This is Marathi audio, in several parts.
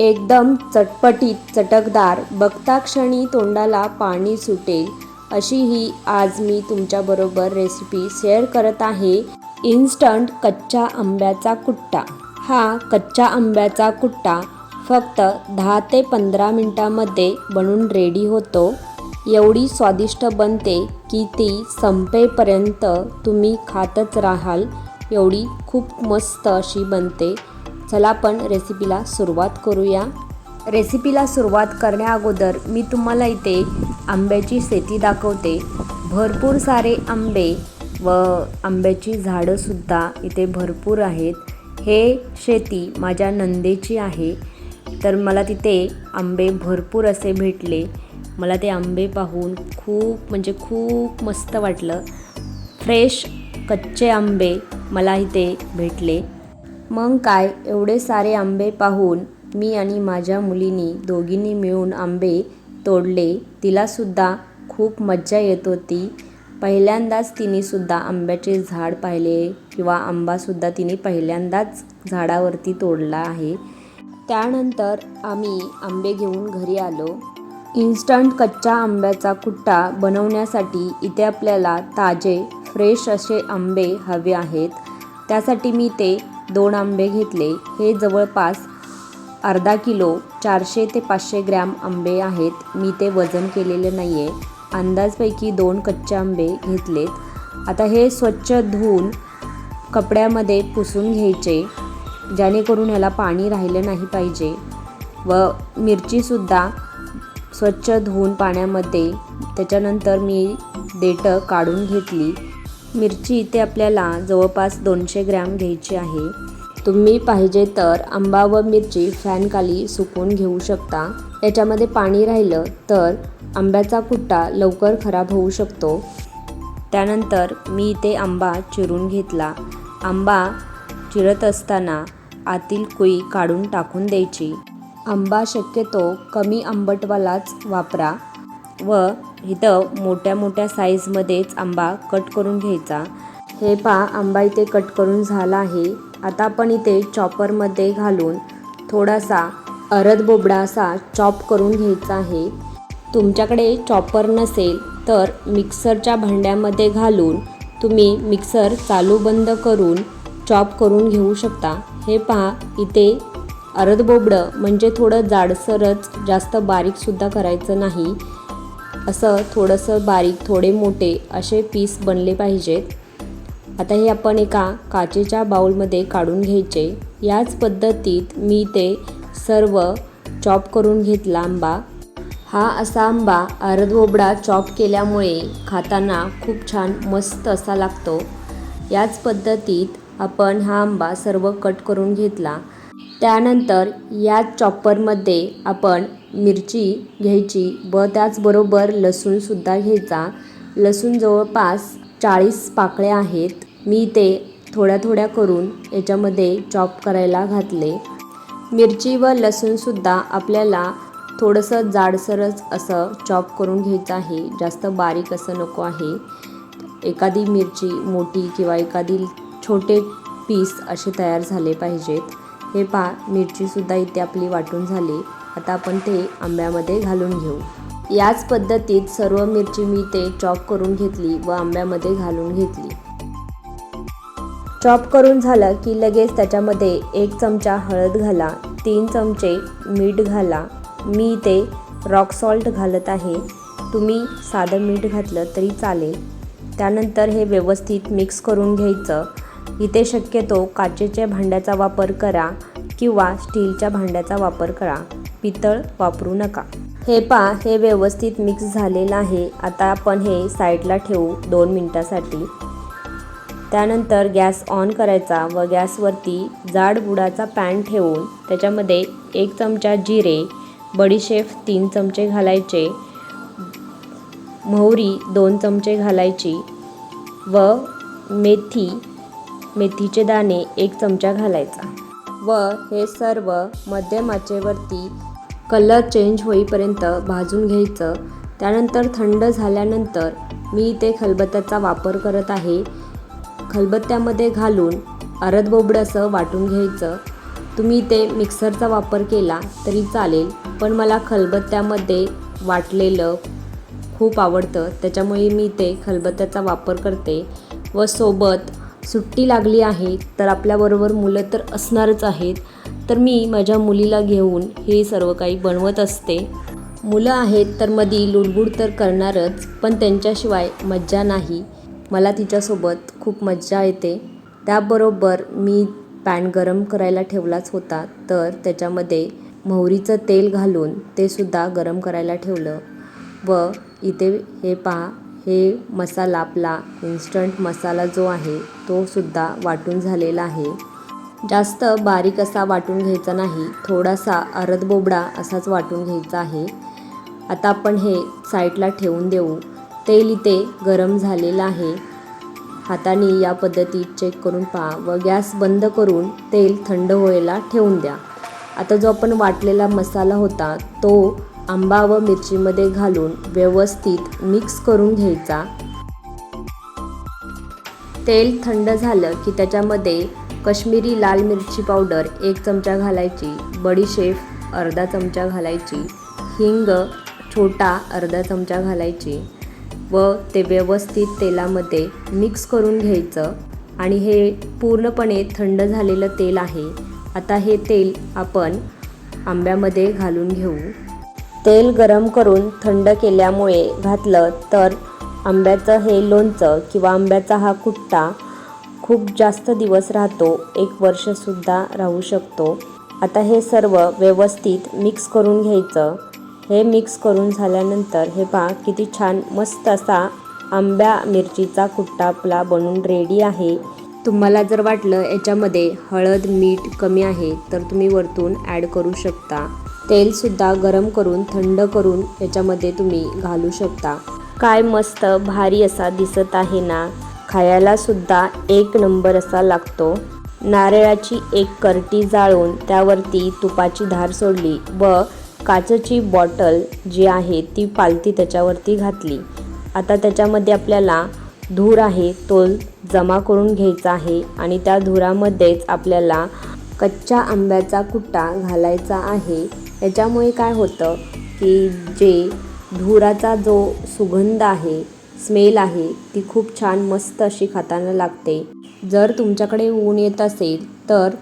एकदम चटपटीत चटकदार बघता क्षणी तोंडाला पाणी सुटेल अशी ही आज मी तुमच्याबरोबर रेसिपी शेअर करत आहे. इन्स्टंट कच्च्या आंब्याचा कुट्टा. हा कच्च्या आंब्याचा कुट्टा फक्त दहा ते पंधरा मिनटामध्ये बनून रेडी होतो. एवढी स्वादिष्ट बनते की ती संपेपर्यंत तुम्ही खातच राहाल. एवढी खूप मस्त अशी बनते. चला आपण रेसिपीला सुरुवात करूया. रेसिपीला सुरुवात करण्याअगोदर मी तुम्हाला इथे आंब्याची शेती दाखवते. भरपूर सारे आंबे व आंब्याची झाडंसुद्धा इथे भरपूर आहेत. हे शेती माझ्या नंदेची आहे. तर मला तिथे आंबे भरपूर असे भेटले. मला ते आंबे पाहून खूप म्हणजे खूप मस्त वाटलं. फ्रेश कच्चे आंबे मला इथे भेटले. मग काय एवढे सारे आंबे पाहून मी आणि माझ्या मुलीनी दोघींनी मिळून आंबे तोडले. तिलासुद्धा खूप मज्जा येत होती. पहिल्यांदाच तिनेसुद्धा आंब्याचे झाड पाहिले किंवा आंबासुद्धा तिने पहिल्यांदाच झाडावरती तोडला आहे. त्यानंतर आम्ही आंबे घेऊन घरी आलो. इन्स्टंट कच्च्या आंब्याचा कुट्टा बनवण्यासाठी इथे आपल्याला ताजे फ्रेश असे आंबे हवे आहेत. त्यासाठी मी ते दोन आंबे घेतले. हे जवळपास अर्धा किलो चारशे ते पाचशे ग्रॅम आंबे आहेत. मी ते वजन केलेले नाही आहे अंदाजपैकी दोन कच्चे आंबे घेतलेत. आता हे स्वच्छ धुवून कपड्यामध्ये पुसून घ्यायचे जेणेकरून ह्याला पाणी राहिलं नाही पाहिजे. व मिरचीसुद्धा स्वच्छ धुवून पाण्यामध्ये. त्याच्यानंतर मी देठं काढून घेतली. मिरची इथे आपल्याला जवळपास दोनशे ग्रॅम घ्यायची आहे. तुम्ही पाहिजे तर आंबा व मिरची फॅनखाली सुकवून घेऊ शकता. याच्यामध्ये पाणी राहिलं तर आंब्याचा कुट्टा लवकर खराब होऊ शकतो. त्यानंतर मी इथे आंबा चिरून घेतला. आंबा चिरत असताना आतील कुई काढून टाकून द्यायची. आंबा शक्यतो कमी आंबटवालाच वापरा व इथं मोठ्या मोठ्या साईजमध्येच आंबा कट करून घ्यायचा. हे पहा आंबा इथे कट करून झाला आहे. आता आपण इथे चॉपरमध्ये घालून थोडासा अरद बोबडा असा चॉप करून घ्यायचा आहे. तुमच्याकडे चॉपर नसेल तर मिक्सरच्या भांड्यामध्ये घालून तुम्ही मिक्सर चालू बंद करून चॉप करून घेऊ शकता. हे पहा इथे अर्ध बोबडं म्हणजे थोडं जाडसरच जास्त बारीकसुद्धा करायचं नाही. असं थोडंसं बारीक थोडे मोठे असे पीस बनले पाहिजेत. आता हे आपण एका काचेच्या बाउलमध्ये काढून घ्यायचे. याच पद्धतीत मी ते सर्व चॉप करून घेतला आंबा. हा असा आंबा अर्धवोबडा चॉप केल्यामुळे खाताना खूप छान मस्त असा लागतो. याच पद्धतीत आपण हा आंबा सर्व कट करून घेतला. त्यानंतर याच चॉपरमध्ये आपण मिरची घ्यायची व त्याचबरोबर लसूणसुद्धा घ्यायचा. लसूण जवळपास चाळीस पाकळ्या आहेत. मी ते थोड्या थोड्या करून याच्यामध्ये चॉप करायला घातले. मिरची व लसूणसुद्धा आपल्याला थोडंसं जाडसरच असं चॉप करून घ्यायचं आहे. जास्त बारीक असं नको आहे. एखादी मिरची मोठी किंवा एखादी छोटे पीस असे तयार झाले पाहिजेत. हे पा मिरचीसुद्धा इथे आपली वाटून झाली. आता आपण ते आंब्यामध्ये घालून घेऊ. याच पद्धतीत सर्व मिरची मी ते चॉप करून घेतली व आंब्यामध्ये घालून घेतली. चॉप करून झालं की लगेच त्याच्यामध्ये एक चमचा हळद घाला तीन चमचे मीठ घाला. मी ते रॉक सॉल्ट घालत आहे. तुम्ही साधं मीठ घातलं तरी चालेल. त्यानंतर हे व्यवस्थित मिक्स करून घ्यायचं. इथे शक्यतो काचेच्या भांड्याचा वापर करा किंवा स्टीलच्या भांड्याचा वापर करा. पितळ वापरू नका. हे पा हे व्यवस्थित मिक्स झालेलं आहे. आता आपण हे साईडला ठेवू दोन मिनटासाठी. त्यानंतर गॅस ऑन करायचा व गॅसवरती जाड बुडाचा पॅन ठेवून त्याच्यामध्ये एक चमचा जिरे बडीशेप तीन चमचे घालायचे मोहरी दोन चमचे घालायची व मेथी मेथीचे दाणे एक चमचा घालायचा. व हे सर्व मध्यम आचेवरती कलर चेंज होईपर्यंत भाजून घ्यायचं. त्यानंतर थंड झाल्यानंतर मी इथे खलबत्त्याचा वापर करत आहे. खलबत्त्यामध्ये घालून अरदबोबडं असं वाटून घ्यायचं. तुम्ही इथे मिक्सरचा वापर केला तरी चालेल पण मला खलबत्त्यामध्ये वाटलेलं खूप आवडतं. त्याच्यामुळे मी इथे खलबत्त्याचा वापर करते. व सोबत सुट्टी लागली आहे तर आपल्याबरोबर मुलं तर असणारच आहेत. तर मी माझ्या मुलीला घेऊन हे सर्व काही बनवत असते. मुलं आहेत तर मधी लुडबुड तर करणारच पण त्यांच्याशिवाय मज्जा नाही. मला तिच्यासोबत खूप मज्जा येते. त्याबरोबर मी पॅन गरम करायला ठेवलाच होता तर त्याच्यामध्ये मोहरीचं तेल घालून ते सुद्धा गरम करायला ठेवलं. व इथे हे पहा हे मसाला आपला इन्स्टंट मसाला जो आहे तो सुद्धा वाटून झालेला आहे. जास्त बारीक असा वाटून घ्यायचा नाही थोडासा अरद बोबडा असाच वाटून घ्यायचा आहे. आता आपण हे साईडला ठेवून देऊ. तेल इथे गरम झालेलं आहे. हाताने या पद्धतीत चेक करून पहा व गॅस बंद करून तेल थंड व्हायला ठेवून द्या. आता जो आपण वाटलेला मसाला होता तो आंबा व मिरचीमध्ये घालून व्यवस्थित मिक्स करून घ्यायचा. तेल थंड झालं की त्याच्यामध्ये कश्मीरी लाल मिरची पावडर एक चमचा घालायची बडीशेप अर्धा चमचा घालायची हिंग छोटा अर्धा चमचा घालायची व ते व्यवस्थित तेलामध्ये मिक्स करून घ्यायचं आणि हे पूर्णपणे थंड झालेलं तेल आहे. आता हे तेल आपण आंब्यामध्ये घालून घेऊ. तेल गरम करून थंड केल्यामुळे घातलं तर आंब्याचं हे लोणचं किंवा आंब्याचा हा कुट्टा खूप जास्त दिवस राहतो एक वर्षसुद्धा राहू शकतो. आता हे सर्व व्यवस्थित मिक्स करून घ्यायचं. हे मिक्स करून झाल्यानंतर हे पहा किती छान मस्त असा आंब्या मिरचीचा कुट्टा आपला बनून रेडी आहे. तुम्हाला जर वाटलं याच्यामध्ये हळद मीठ कमी आहे तर तुम्ही वरतून ॲड करू शकता. तेलसुद्धा गरम करून थंड करून याच्यामध्ये तुम्ही घालू शकता. काय मस्त भारी असा दिसत आहे ना? खायला सुद्धा एक नंबर असा लागतो. नारळाची एक करटी जाळून त्यावरती तुपाची धार सोडली व काचेची बॉटल जी आहे ती पालती त्याच्यावरती घातली. आता त्याच्यामध्ये आपल्याला धूर आहे तो जमा करून घ्यायचा आहे आणि त्या धुरामध्येच आपल्याला कच्च्या आंब्याचा कुट्टा घालायचा आहे. याच्यामुळे काय होतं की जे धुराचा जो सुगंध आहे स्मेल आहे ती खूप छान मस्त अशी खाताना लागते. जर तुमच्याकडे ऊन येत असेल तर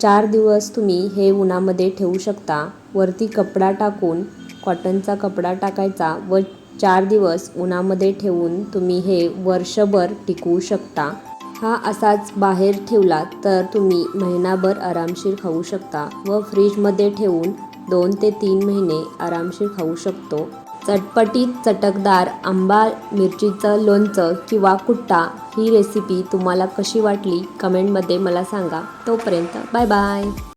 चार दिवस तुम्ही हे उन्हामध्ये ठेवू शकता. वरती कपडा टाकून कॉटनचा कपडा टाकायचा व चार दिवस उन्हामध्ये ठेवून तुम्ही हे वर्षभर टिकवू शकता. हा असाच बाहेर ठेवला तर तुम्ही महिनाभर आरामशीर खाऊ शकता व फ्रीजमध्ये ठेवून दोन ते तीन महिने आरामशीर खाऊ शकतो. चटपटीत चटकदार आंबा मिरचीचं लोणचं किंवा कुट्टा ही रेसिपी तुम्हाला कशी वाटली? कमेंटमध्ये मला सांगा. तोपर्यंत बाय बाय